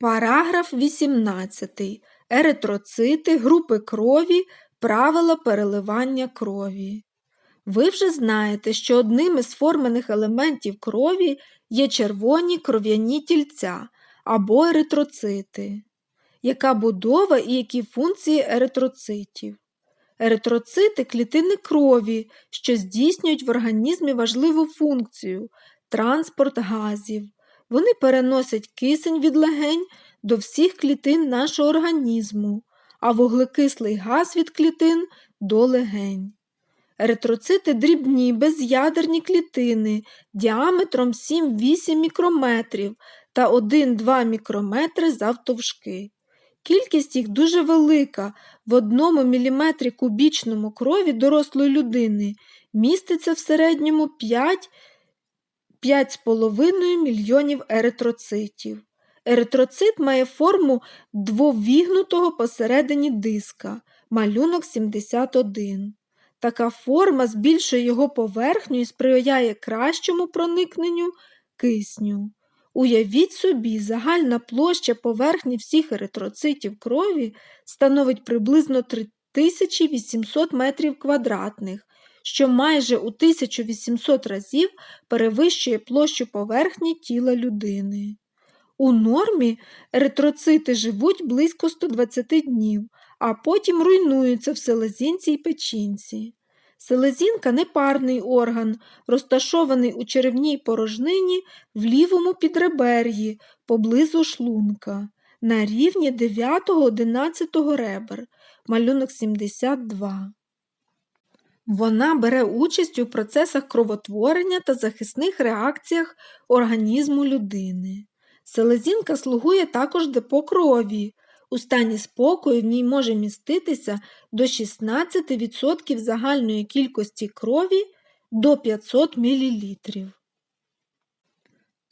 Параграф 18. Еритроцити, групи крові, правила переливання крові. Ви вже знаєте, що одним із формених елементів крові є червоні кров'яні тільця або еритроцити. Яка будова і які функції еритроцитів? Еритроцити клітини крові, що здійснюють в організмі важливу функцію транспорт газів. Вони переносять кисень від легень до всіх клітин нашого організму, а вуглекислий газ від клітин до легень. Еритроцити дрібні, без'ядерні клітини діаметром 7-8 мікрометрів та 1-2 мікрометри завтовшки. Кількість їх дуже велика, в одному міліметрі кубічному крові дорослої людини міститься в середньому 5 5,5 мільйонів еритроцитів. Еритроцит має форму двовігнутого посередині диска, малюнок 71. Така форма збільшує його поверхню і сприяє кращому проникненню кисню. Уявіть собі, загальна площа поверхні всіх еритроцитів крові становить приблизно 3800 метрів квадратних, що майже у 1800 разів перевищує площу поверхні тіла людини. У нормі еритроцити живуть близько 120 днів, а потім руйнуються в селезінці й печінці. Селезінка непарний орган, розташований у черевній порожнині в лівому підребер'ї поблизу шлунка, на рівні 9-11 ребер, малюнок 72. Вона бере участь у процесах кровотворення та захисних реакціях організму людини. Селезінка слугує також депо крові. У стані спокою в ній може міститися до 16% загальної кількості крові до 500 мл.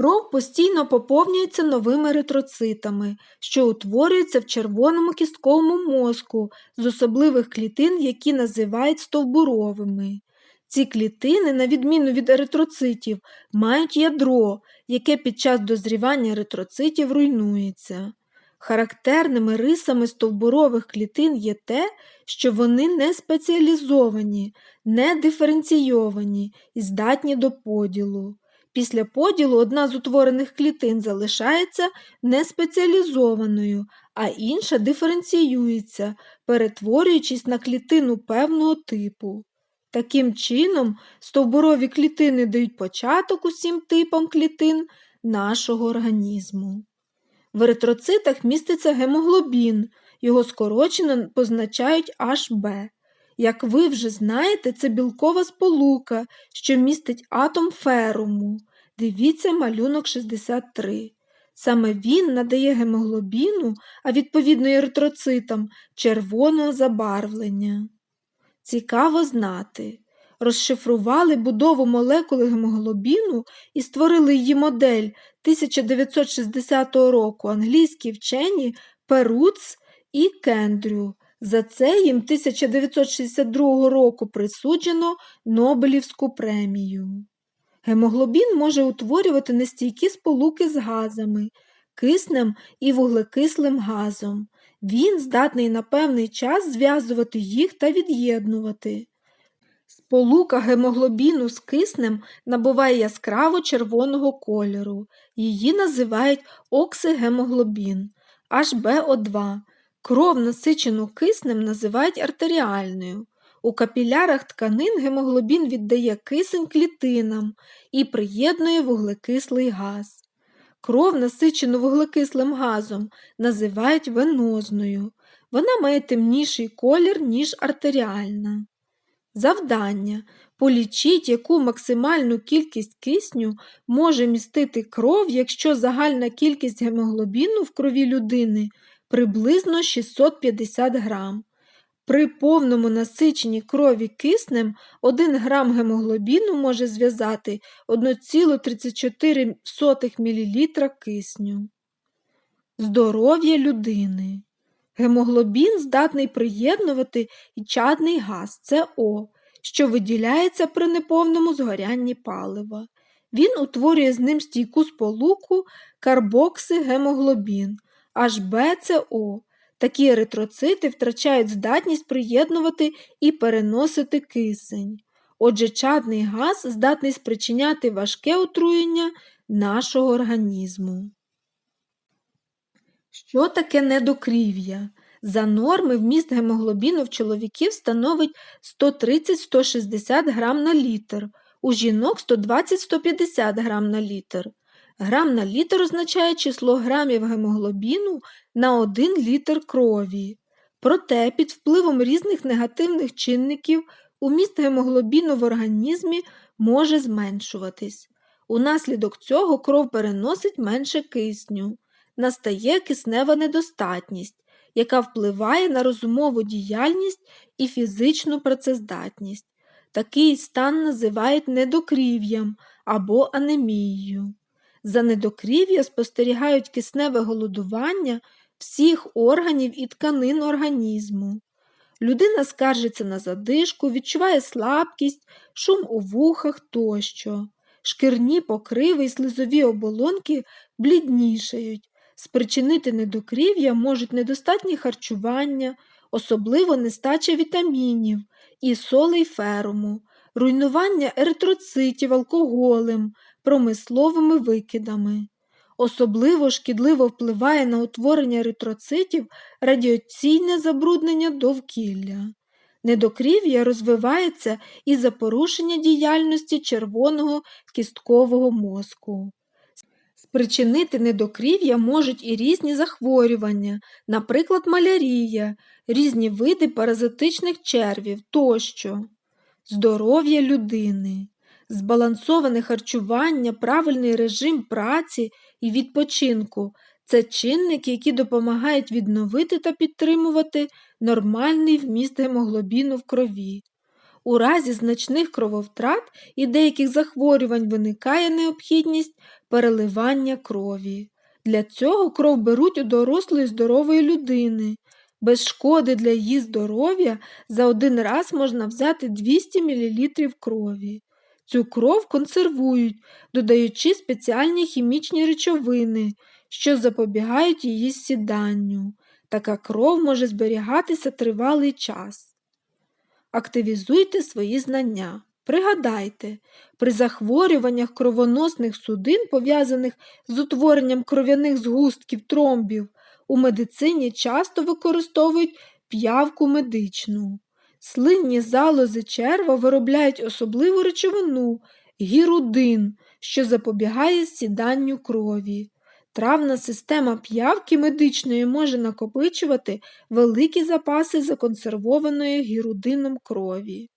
Кров постійно поповнюється новими еритроцитами, що утворюються в червоному кістковому мозку з особливих клітин, які називають стовбуровими. Ці клітини, на відміну від еритроцитів, мають ядро, яке під час дозрівання еритроцитів руйнується. Характерними рисами стовбурових клітин є те, що вони не спеціалізовані, не диференційовані і здатні до поділу. Після поділу одна з утворених клітин залишається неспеціалізованою, а інша диференціюється, перетворюючись на клітину певного типу. Таким чином, стовбурові клітини дають початок усім типам клітин нашого організму. В еритроцитах міститься гемоглобін, його скорочено позначають HB. Як ви вже знаєте, це білкова сполука, що містить атом феруму. Дивіться малюнок 63. Саме він надає гемоглобіну, а відповідно еритроцитам, червоного забарвлення. Цікаво знати. Розшифрували будову молекули гемоглобіну і створили її модель 1960 року англійські вчені Перуц і Кендрю. За це їм 1962 року присуджено Нобелівську премію. Гемоглобін може утворювати нестійкі сполуки з газами, киснем і вуглекислим газом. Він здатний на певний час зв'язувати їх та від'єднувати. Сполука гемоглобіну з киснем набуває яскраво червоного кольору. Її називають оксигемоглобін HbO2. Кров, насичену киснем, називають артеріальною. У капілярах тканин гемоглобін віддає кисень клітинам і приєднує вуглекислий газ. Кров, насичену вуглекислим газом, називають венозною. Вона має темніший колір, ніж артеріальна. Завдання. Полічіть, яку максимальну кількість кисню може містити кров, якщо загальна кількість гемоглобіну в крові людини приблизно 650 грам. При повному насиченні крові киснем 1 грам гемоглобіну може зв'язати 1,34 мл кисню. Здоров'я людини. Гемоглобін здатний приєднувати і чадний газ СО, що виділяється при неповному згорянні палива. Він утворює з ним стійку сполуку карбоксигемоглобін, HBCO. Такі еритроцити втрачають здатність приєднувати і переносити кисень. Отже, чадний газ здатний спричиняти важке отруєння нашого організму. Що таке недокрів'я? За норми вміст гемоглобіну в чоловіків становить 130-160 грам на літр, у жінок 120-150 грам на літр. Грам на літр означає число грамів гемоглобіну на 1 літр крові. Проте під впливом різних негативних чинників уміст гемоглобіну в організмі може зменшуватись. Унаслідок цього кров переносить менше кисню, настає киснева недостатність, яка впливає на розумову діяльність і фізичну працездатність. Такий стан називають недокрів'ям або анемією. За недокрів'я спостерігають кисневе голодування всіх органів і тканин організму. Людина скаржиться на задишку, відчуває слабкість, шум у вухах тощо. Шкірні покриви і слизові оболонки бліднішають. Спричинити недокрів'я можуть недостатні харчування, особливо нестача вітамінів і солей феруму, руйнування еритроцитів алкоголем, промисловими викидами. Особливо шкідливо впливає на утворення еритроцитів радіаційне забруднення довкілля. Недокрів'я розвивається із за порушення діяльності червоного кісткового мозку. Спричинити недокрів'я можуть і різні захворювання, наприклад, малярія, різні види паразитичних червів тощо, здоров'я людини, збалансоване харчування, правильний режим праці і відпочинку це чинники, які допомагають відновити та підтримувати нормальний вміст гемоглобіну в крові. У разі значних крововтрат і деяких захворювань виникає необхідність переливання крові. Для цього кров беруть у дорослої здорової людини. Без шкоди для її здоров'я за один раз можна взяти 200 мл крові. Цю кров консервують, додаючи спеціальні хімічні речовини, що запобігають її сіданню. Така кров може зберігатися тривалий час. Активізуйте свої знання. Пригадайте, при захворюваннях кровоносних судин, пов'язаних з утворенням кров'яних згустків тромбів, у медицині часто використовують п'явку медичну. Слинні залози черва виробляють особливу речовину гірудин, що запобігає сіданню крові. Травна система п'явки медичної може накопичувати великі запаси законсервованої гірудином крові.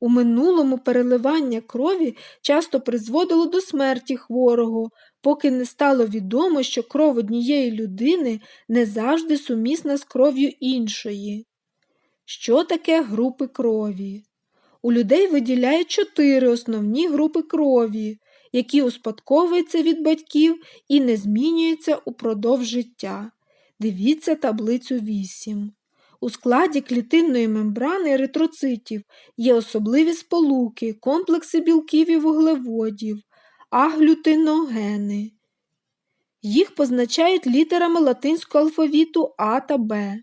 У минулому переливання крові часто призводило до смерті хворого, поки не стало відомо, що кров однієї людини не завжди сумісна з кров'ю іншої. Що таке групи крові? У людей виділяють чотири основні групи крові, які успадковуються від батьків і не змінюються упродовж життя. Дивіться таблицю 8. У складі клітинної мембрани еритроцитів є особливі сполуки, комплекси білків і вуглеводів, аглютиногени. Їх позначають літерами латинського алфавіту А та Б.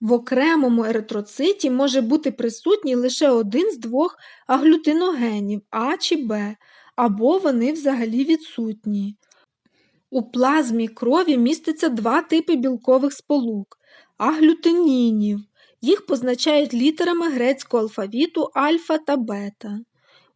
В окремому еритроциті може бути присутній лише один з двох аглютиногенів А чи Б, або вони взагалі відсутні. У плазмі крові міститься два типи білкових сполук аглютинінів. Їх позначають літерами грецького алфавіту альфа та бета.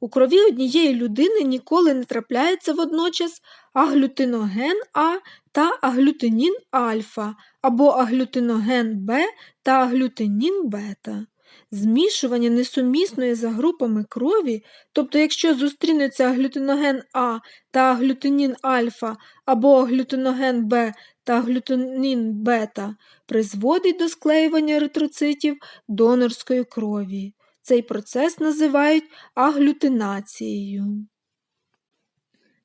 У крові однієї людини ніколи не трапляється водночас аглютиноген А та аглютинін альфа або аглютиноген Б та аглютинін бета. Змішування несумісної за групами крові, тобто якщо зустрінуться аглютиноген А та аглютинін альфа або аглютиноген Б та аглютинін бета, призводить до склеювання еритроцитів донорської крові. Цей процес називають аглютинацією.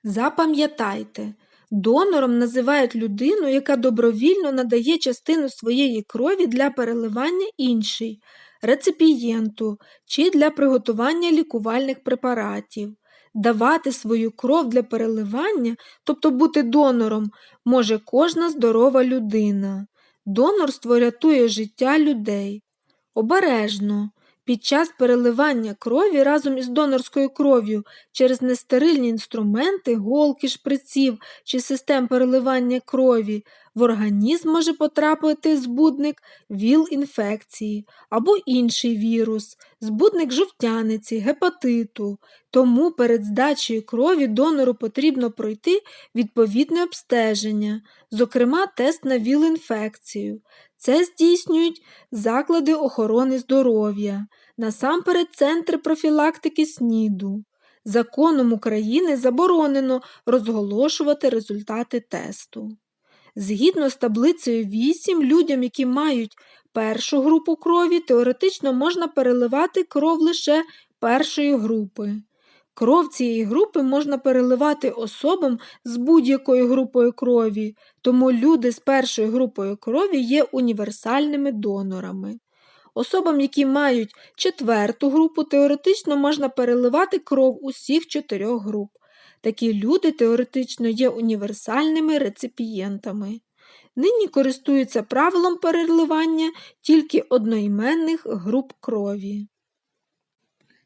Запам'ятайте, донором називають людину, яка добровільно надає частину своєї крові для переливання іншій, реципієнту чи для приготування лікувальних препаратів. Давати свою кров для переливання, тобто бути донором, може кожна здорова людина. Донорство рятує життя людей. Обережно. Під час переливання крові разом із донорською кров'ю через нестерильні інструменти, голки, шприців чи систем переливання крові в організм може потрапити збудник ВІЛ-інфекції або інший вірус, збудник жовтяниці, гепатиту. Тому перед здачею крові донору потрібно пройти відповідне обстеження, зокрема тест на ВІЛ-інфекцію. Це здійснюють заклади охорони здоров'я, насамперед центри профілактики СНІДу. Законом України заборонено розголошувати результати тесту. Згідно з таблицею 8, людям, які мають першу групу крові, теоретично можна переливати кров лише першої групи. Кров цієї групи можна переливати особам з будь-якою групою крові, тому люди з першою групою крові є універсальними донорами. Особам, які мають четверту групу, теоретично можна переливати кров усіх чотирьох груп. Такі люди теоретично є універсальними реципієнтами. Нині користуються правилом переливання тільки одноіменних груп крові.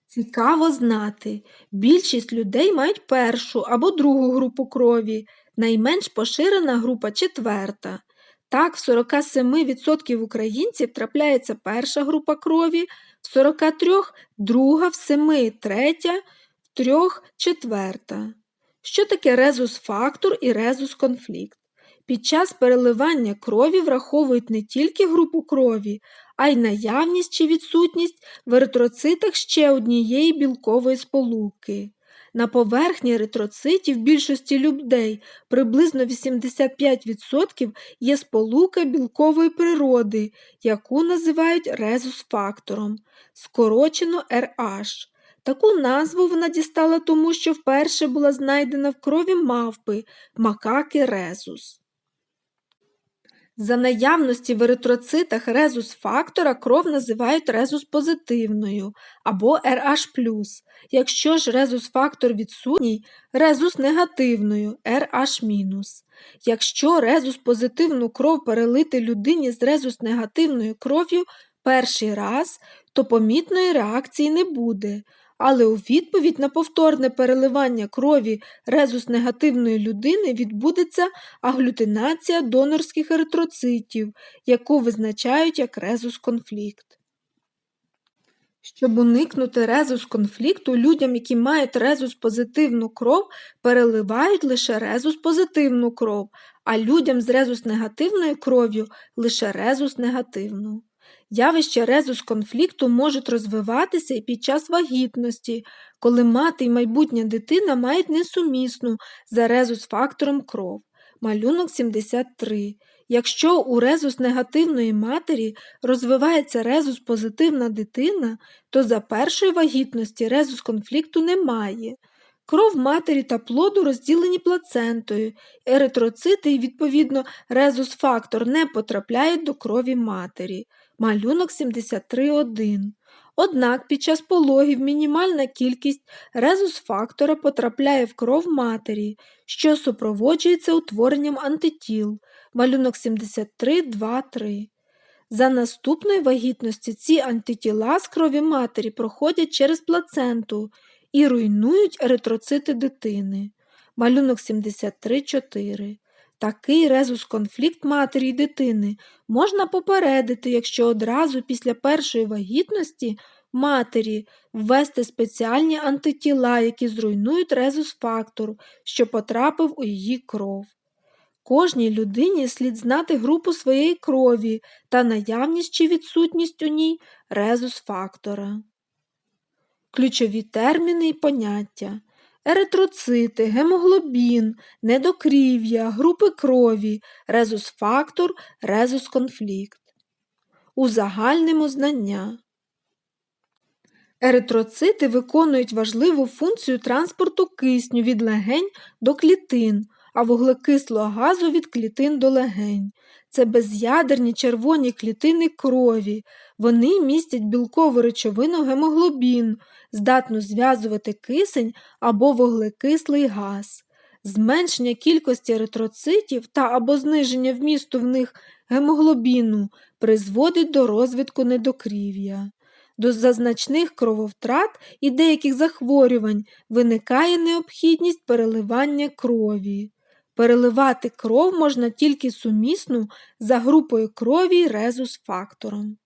Цікаво знати, більшість людей мають першу або другу групу крові, найменш поширена група четверта. Так, в 47% українців трапляється перша група крові, в 43 друга, в 7 третя, в 3 четверта. Що таке резус-фактор і резус-конфлікт? Під час переливання крові враховують не тільки групу крові, а й наявність чи відсутність в еритроцитах ще однієї білкової сполуки. На поверхні еритроцитів більшості людей приблизно 85% є сполука білкової природи, яку називають резус-фактором, скорочено RH. Таку назву вона дістала тому, що вперше була знайдена в крові мавпи макаки резус. За наявності в еритроцитах резус-фактора кров називають резус-позитивною або RH+, якщо ж резус-фактор відсутній резус-негативною RH-. Якщо резус-позитивну кров перелити людині з резус-негативною кров'ю перший раз, то помітної реакції не буде, але у відповідь на повторне переливання крові резус-негативної людини відбудеться аглютинація донорських еритроцитів, яку визначають як резус-конфлікт. Щоб уникнути резус-конфлікту, людям, які мають резус-позитивну кров, переливають лише резус-позитивну кров, а людям з резус-негативною кров'ю лише резус-негативну. Явища резус конфлікту можуть розвиватися і під час вагітності, коли мати й майбутня дитина мають несумісну за резус-фактором кров. Малюнок 73. Якщо у резус негативної матері розвивається резус позитивна дитина, то за першої вагітності резус конфлікту немає. Кров матері та плоду розділені плацентою, еритроцити і, відповідно, резус-фактор не потрапляють до крові матері малюнок 73.1. Однак під час пологів мінімальна кількість резус-фактора потрапляє в кров матері, що супроводжується утворенням антитіл, малюнок 73.2.3. За наступної вагітності ці антитіла з крові матері проходять через плаценту і руйнують еритроцити дитини. Малюнок 73.4. Такий резус-конфлікт матері й дитини можна попередити, якщо одразу після першої вагітності матері ввести спеціальні антитіла, які зруйнують резус-фактор, що потрапив у її кров. Кожній людині слід знати групу своєї крові та наявність чи відсутність у ній резус-фактора. Ключові терміни і поняття еритроцити, гемоглобін, недокрів'я, групи крові, резус-фактор, резус-конфлікт. Узагальнимо знання. Еритроцити виконують важливу функцію транспорту кисню від легень до клітин, а вуглекислого газу від клітин до легень. Це без'ядерні червоні клітини крові. Вони містять білкову речовину гемоглобін, здатну зв'язувати кисень або вуглекислий газ. Зменшення кількості еритроцитів та або зниження вмісту в них гемоглобіну призводить до розвитку недокрів'я. До зазначних крововтрат і деяких захворювань виникає необхідність переливання крові. Переливати кров можна тільки сумісну за групою крові резус-фактором.